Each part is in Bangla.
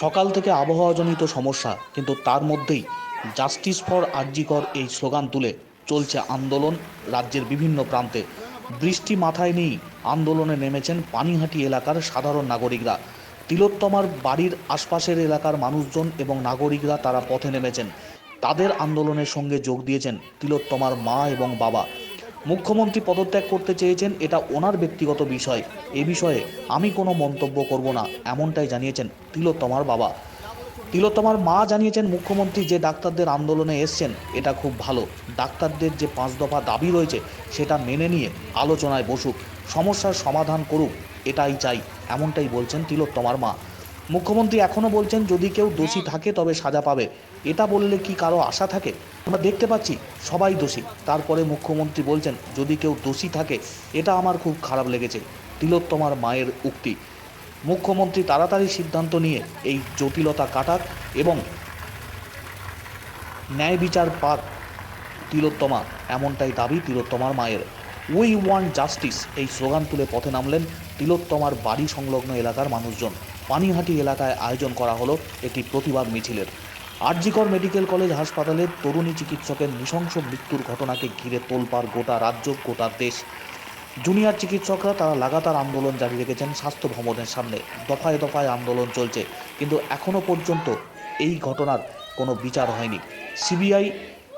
সকাল থেকে আবহাওয়াজনিত সমস্যা, কিন্তু তার মধ্যেই জাস্টিস ফর আরজিকর এই স্লোগান তুলে চলছে আন্দোলন রাজ্যের বিভিন্ন প্রান্তে। বৃষ্টি মাথায় নিয়েই আন্দোলনে নেমেছেন পানিহাটি এলাকার সাধারণ নাগরিকরা। তিলোত্তমার বাড়ির আশপাশের এলাকার মানুষজন এবং নাগরিকরা তারা পথে নেমেছেন। তাদের আন্দোলনের সঙ্গে যোগ দিয়েছেন তিলোত্তমার মা এবং বাবা। মুখ্যমন্ত্রী পদত্যাগ করতে চেয়েছেন এটা ওনার ব্যক্তিগত বিষয়। এ বিষয়ে আমি কোনো মন্তব্য করব না, এমনটাই জানিয়েছেন তিলোত্তমার বাবা। তিলোত্তমার মা জানিয়েছেন মুখ্যমন্ত্রী যে ডাক্তারদের আন্দোলনে এসছেন, এটা খুব ভালো। ডাক্তারদের যে পাঁচ দফা দাবি রয়েছে, সেটা মেনে নিয়ে আলোচনায় বসুক। সমস্যার সমাধান করুক, এটাই চাই, এমনটাই বলছেন তিলোত্তমার মা। মুখ্যমন্ত্রী এখনও বলছেন যদি কেউ দোষী থাকে তবে সাজা পাবে। এটা বললে কি কারও আশা থাকে? আমরা দেখতে পাচ্ছি সবাই দোষী। তারপরে মুখ্যমন্ত্রী বলছেন যদি কেউ দোষী থাকে এটা আমার খুব খারাপ লেগেছে। তিলোত্তমার মায়ের উক্তি। মুখ্যমন্ত্রী তাড়াতাড়ি সিদ্ধান্ত নিয়ে এই জটিলতা কাটাক এবং ন্যায় বিচার পাক তিলোত্তমা। এমনটাই দাবি তিলোত্তমার মায়ের। উই ওয়ান্ট জাস্টিস এই স্লোগান তুলে পথে নামলেন তিলোত্তমার বাড়ি সংলগ্ন এলাকার মানুষজন। পানিহাটি এলাকায় আয়োজন করা হলো একটি প্রতিবাদ মিছিলের। আরজিকর মেডিকেল কলেজ হাসপাতালের তরুণী চিকিৎসকের নৃশংস মৃত্যুর ঘটনাকে ঘিরে তোলপাড় গোটা রাজ্য, গোটা দেশ। জুনিয়র চিকিৎসকরা তারা লাগাতার আন্দোলন জারি রেখেছেন স্বাস্থ্য ভবনের সামনে। দফায় দফায় আন্দোলন চলছে, কিন্তু এখনও পর্যন্ত এই ঘটনার কোনো বিচার হয়নি। সিবিআই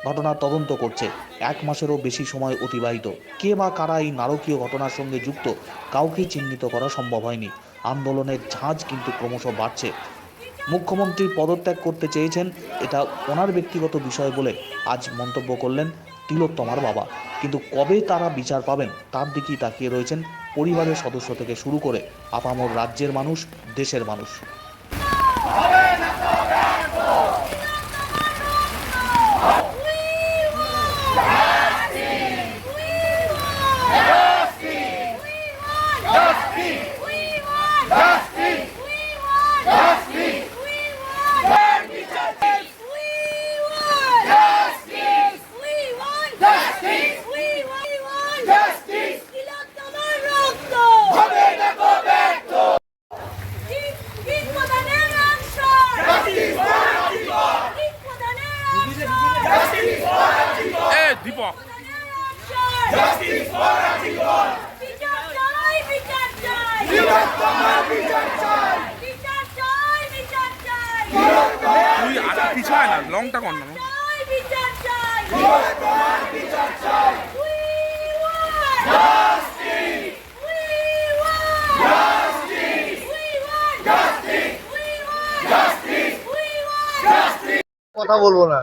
ঘটনার তদন্ত করছে, এক মাসেরও বেশি সময় অতিবাহিত। কে বা কারা এই নারকীয় ঘটনার সঙ্গে যুক্ত, কাউকে চিহ্নিত করা সম্ভব হয়নি। আন্দোলনের ঝাঁজ কিন্তু ক্রমশ বাড়ছে। মুখ্যমন্ত্রী পদত্যাগ করতে চেয়েছেন, এটা ওনার ব্যক্তিগত বিষয় বলে আজ মন্তব্য করলেন তিলোত্তমার বাবা। কিন্তু কবে তারা বিচার পাবেন, তার দিকেই তাকিয়ে রয়েছেন পরিবারের সদস্য থেকে শুরু করে আপামর রাজ্যের মানুষ, দেশের মানুষ। পিছায় না লংটা কর না কথা বলব না।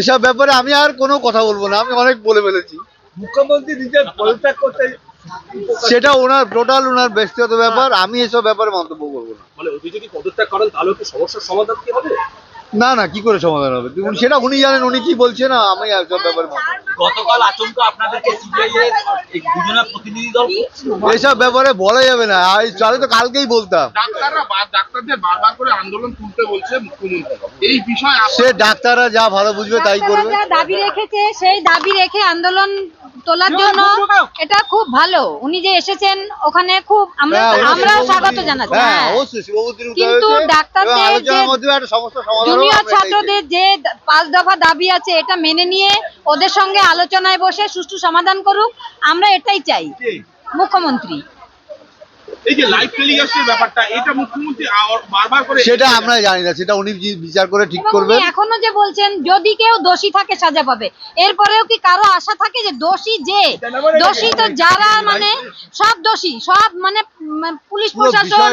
এসব ব্যাপারে আমি আর কোনো কথা বলব না আমি অনেক বলে ফেলেছি। মুখ্যমন্ত্রী নিজের পদত্যাগ করতে সেটা ওনার টোটাল ওনার ব্যক্তিগত ব্যাপার আমি এসব ব্যাপারে মন্তব্য করব না। মানে যদি পদত্যাগ করেন তাহলে কি সমস্যার সমাধান কি হবে? না না কি করে সমাধান হবে? সেটা উনি জানেন উনি কি বলছেন না আমি এসব ব্যাপারে গতকাল আচমকা আপনাদেরকে দুজনের প্রতিনিধি দল এসব ব্যাপারে বলা যাবে না আর তাহলে তো কালকেই বলতাম। ডাক্তাররা ডাক্তারদের বারবার করে আন্দোলন তুলতে বলছে মুখ্যমন্ত্রী। এই বিষয়ে সে ডাক্তাররা যা ভালো বুঝবে তাই করবে। দাবি রেখেছে সেই দাবি রেখে আন্দোলন তোলার জন্য এটা খুব ভালো। উনি যে এসেছেন ওখানে খুব আমরা আমরা আমরাও স্বাগত জানাচ্ছি। হ্যাঁ হ্যাঁ। কিন্তু ডাক্তার ডাক্তারদের জুনিয়র। ছাত্রদের যে পাঁচ দফা দাবি আছে এটা মেনে নিয়ে ওদের সঙ্গে আলোচনায় বসে সুষ্ঠু সমাধান করুক আমরা এটাই চাই। মুখ্যমন্ত্রী। এই যে লাইভ টেলিকাস্টের ব্যাপারটা এটা মুখ্যমন্ত্রী বারবার করে সেটা আমরা জানি না সেটা উনি বিচার করে ঠিক করবেন। এখনও যে বলছেন যদি কেউ দোষী থাকে সাজা পাবে। এরপরেও কি কারও আশা থাকে যে দোষী যে? দোষী তো যারা মানে সব দোষী সব মানে পুলিশ প্রশাসন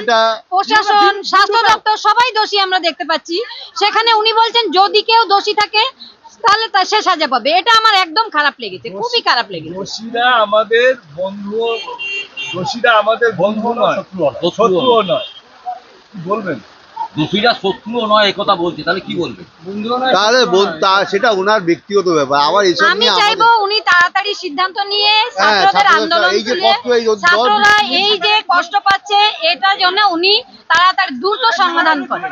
প্রশাসন স্বাস্থ্য দপ্তর সবাই দোষী আমরা দেখতে পাচ্ছি। সেখানে উনি বলছেন যদি কেউ দোষী থাকে তাহলে তা সে সাজা পাবে। এটা আমার একদম খারাপ লেগেছে খুবই খারাপ লেগেছে। দোষীরা আমাদের বন্ধু দোষীরা আমাদের বন্ধু নয় শত্রুও নয়। কি বলবেন? দোষীরা শত্রুও নয় একথা বলছে তাহলে কি বলবে তাহলে সেটা ওনার ব্যক্তিগত ব্যাপার আবার এসব আমি চাইব উনি তাড়াতাড়ি সিদ্ধান্ত নিয়ে হ্যাঁ, ছাত্রদের আন্দোলন এই যে কষ্ট, এই ছাত্ররা এই যে কষ্ট পাচ্ছে এটার জন্য উনি তাড়াতাড়ি দ্রুত সমাধান করেন।